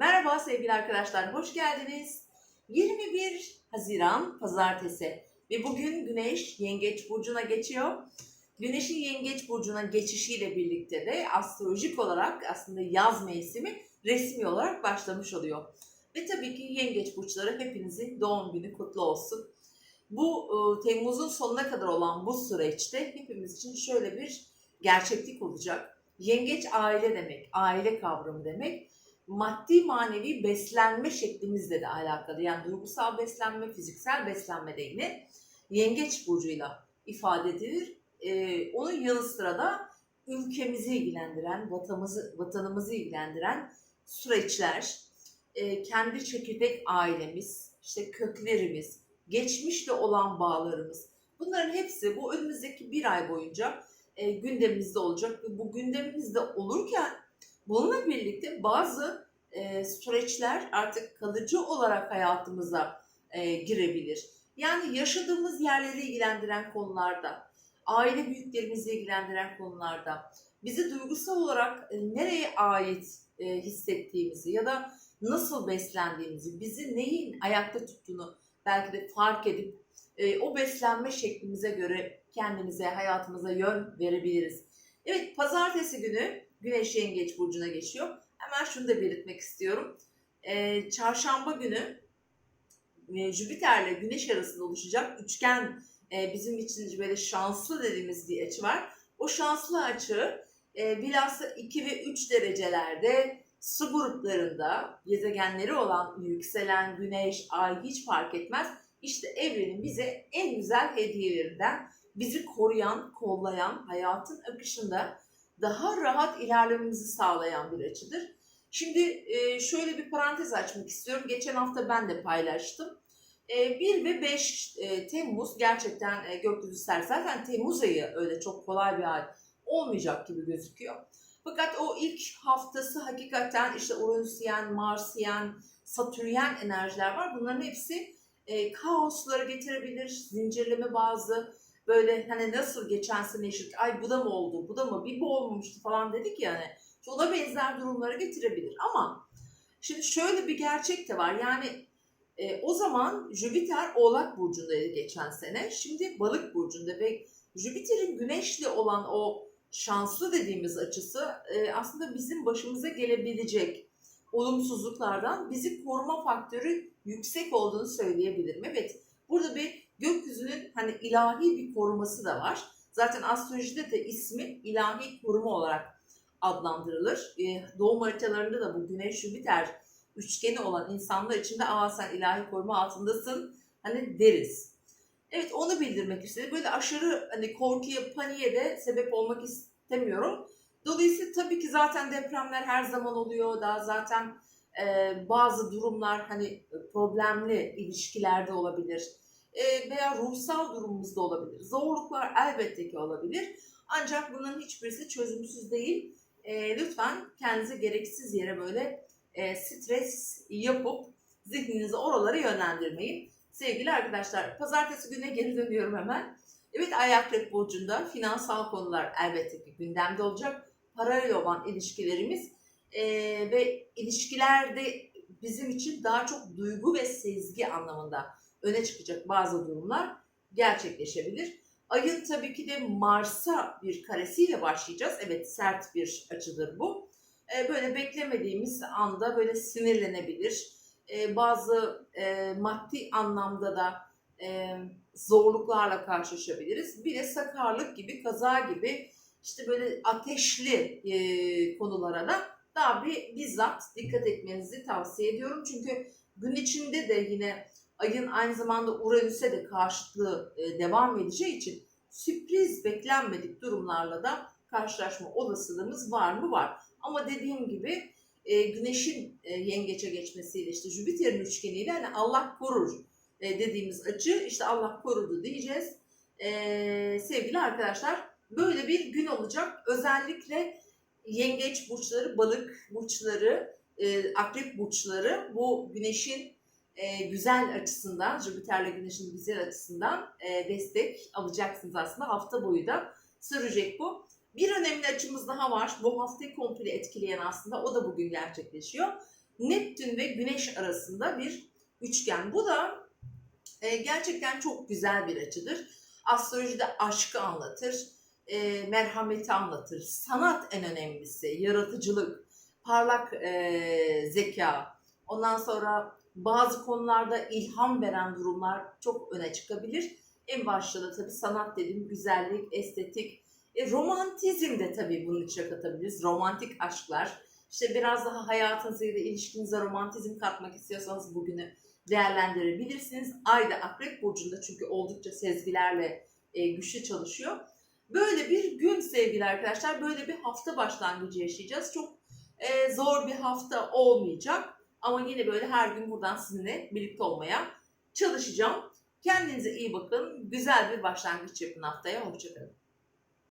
Merhaba sevgili arkadaşlar, hoş geldiniz. 21 Haziran Pazartesi ve bugün Güneş Yengeç Burcu'na geçiyor. Güneşin Yengeç Burcu'na geçişiyle birlikte de astrolojik olarak aslında yaz mevsimi resmi olarak başlamış oluyor. Ve tabii ki Yengeç Burçları hepinizin doğum günü kutlu olsun. Bu e, Temmuz'un sonuna kadar olan bu süreçte hepimiz için şöyle bir gerçeklik olacak. Yengeç aile demek, aile kavramı demek maddi manevi beslenme şeklimizle de alakalı. Yani duygusal beslenme, fiziksel beslenme de yine yengeç burcuyla ifade edilir. Ee, onun yanı sıra da ülkemizi ilgilendiren, vatanımızı, vatanımızı ilgilendiren süreçler, e, kendi çekirdek ailemiz, işte köklerimiz, geçmişle olan bağlarımız. Bunların hepsi bu önümüzdeki bir ay boyunca e, gündemimizde olacak bu gündemimizde olurken Bununla birlikte bazı e, süreçler artık kalıcı olarak hayatımıza e, girebilir. Yani yaşadığımız yerleri ilgilendiren konularda, aile büyüklerimizi ilgilendiren konularda, bizi duygusal olarak e, nereye ait e, hissettiğimizi ya da nasıl beslendiğimizi, bizi neyin ayakta tuttuğunu belki de fark edip e, o beslenme şeklimize göre kendimize, hayatımıza yön verebiliriz. Evet, pazartesi günü Güneş Yengeç Burcu'na geçiyor. Hemen şunu da belirtmek istiyorum. Ee, çarşamba günü e, Jüpiter ile Güneş arasında oluşacak üçgen e, bizim için böyle şanslı dediğimiz bir açı var. O şanslı açı e, bilhassa 2 ve 3 derecelerde su gruplarında gezegenleri olan yükselen güneş, ay hiç fark etmez. İşte evrenin bize en güzel hediyelerinden bizi koruyan, kollayan, hayatın akışında daha rahat ilerlememizi sağlayan bir açıdır. Şimdi e, şöyle bir parantez açmak istiyorum. Geçen hafta ben de paylaştım. 1 e, ve 5 e, Temmuz gerçekten gökyüzü ser. Zaten Temmuz ayı öyle çok kolay bir ay olmayacak gibi gözüküyor. Fakat o ilk haftası hakikaten işte Uranüsyen, Marsyen, Satürnyen enerjiler var. Bunların hepsi kaosları getirebilir, zincirleme bazı böyle hani nasıl geçen sene yaşadık, ay bu da mı oldu, bu da mı, bir bu olmamıştı falan dedik yani. İşte ona benzer durumlara getirebilir ama şimdi şöyle bir gerçek de var yani e, o zaman Jüpiter Oğlak Burcu'ndaydı geçen sene, şimdi Balık Burcu'nda ve Jüpiter'in Güneş'le olan o şanslı dediğimiz açısı e, aslında bizim başımıza gelebilecek olumsuzluklardan bizi koruma faktörü yüksek olduğunu söyleyebilirim. Evet burada bir gökyüzünün hani ilahi bir koruması da var. Zaten astrolojide de ismi ilahi koruma olarak adlandırılır. Ee, doğum haritalarında da bu Güneş Jüpiter üçgeni olan insanlar için de aa sen ilahi koruma altındasın hani deriz. Evet onu bildirmek istedim. Böyle aşırı hani korkuya, paniğe de sebep olmak istemiyorum. Dolayısıyla tabii ki zaten depremler her zaman oluyor. Daha zaten e, bazı durumlar hani problemli ilişkilerde olabilir e, veya ruhsal durumumuzda olabilir. Zorluklar elbette ki olabilir. Ancak bunların hiçbirisi çözümsüz değil. E, lütfen kendinize gereksiz yere böyle e, stres yapıp zihninizi oralara yönlendirmeyin. Sevgili arkadaşlar, pazartesi gününe geri dönüyorum hemen. Evet, Ay Akrep Burcu'nda finansal konular elbette ki gündemde olacak. Parayla olan ilişkilerimiz e, ve ilişkilerde bizim için daha çok duygu ve sezgi anlamında öne çıkacak bazı durumlar gerçekleşebilir. Ayın tabii ki de Mars'a bir karesiyle başlayacağız. Evet sert bir açıdır bu. Ee, böyle beklemediğimiz anda böyle sinirlenebilir. Ee, bazı e, maddi anlamda da e, zorluklarla karşılaşabiliriz. Bir de sakarlık gibi, kaza gibi işte böyle ateşli e, konulara da daha bir bizzat dikkat etmenizi tavsiye ediyorum. Çünkü gün içinde de yine ayın aynı zamanda Uranüs'e de karşıtlığı e, devam edeceği için sürpriz beklenmedik durumlarla da karşılaşma olasılığımız var mı? Var. Ama dediğim gibi e, Güneş'in e, yengeçe geçmesiyle işte Jüpiter'in üçgeniyle hani Allah korur dediğimiz açı işte Allah korudu diyeceğiz. Sevgili arkadaşlar böyle bir gün olacak. Özellikle yengeç burçları, balık burçları, akrep burçları bu Güneş'in e, güzel açısından, Jüpiter'le Güneş'in güzel açısından e, destek alacaksınız aslında. Hafta boyu da sürecek bu. Bir önemli açımız daha var. Bu haftayı komple etkileyen aslında o da bugün gerçekleşiyor. Neptün ve Güneş arasında bir üçgen. Bu da e, gerçekten çok güzel bir açıdır. Astrolojide aşkı anlatır, e, merhameti anlatır, sanat en önemlisi, yaratıcılık, parlak e, zeka, ondan sonra bazı konularda ilham veren durumlar çok öne çıkabilir. En başta da tabii sanat dediğim güzellik, estetik, e, romantizm de tabii bunun içine katabiliriz. Romantik aşklar. İşte biraz daha hayatınıza ya da ilişkinize romantizm katmak istiyorsanız bugünü değerlendirebilirsiniz. Ay da Akrep Burcu'nda çünkü oldukça sezgilerle e, güçlü çalışıyor. Böyle bir gün sevgili arkadaşlar, böyle bir hafta başlangıcı yaşayacağız. Çok e, zor bir hafta olmayacak ama yine böyle her gün buradan sizinle birlikte olmaya çalışacağım. Kendinize iyi bakın. Güzel bir başlangıç yapın haftaya. Hoşçakalın.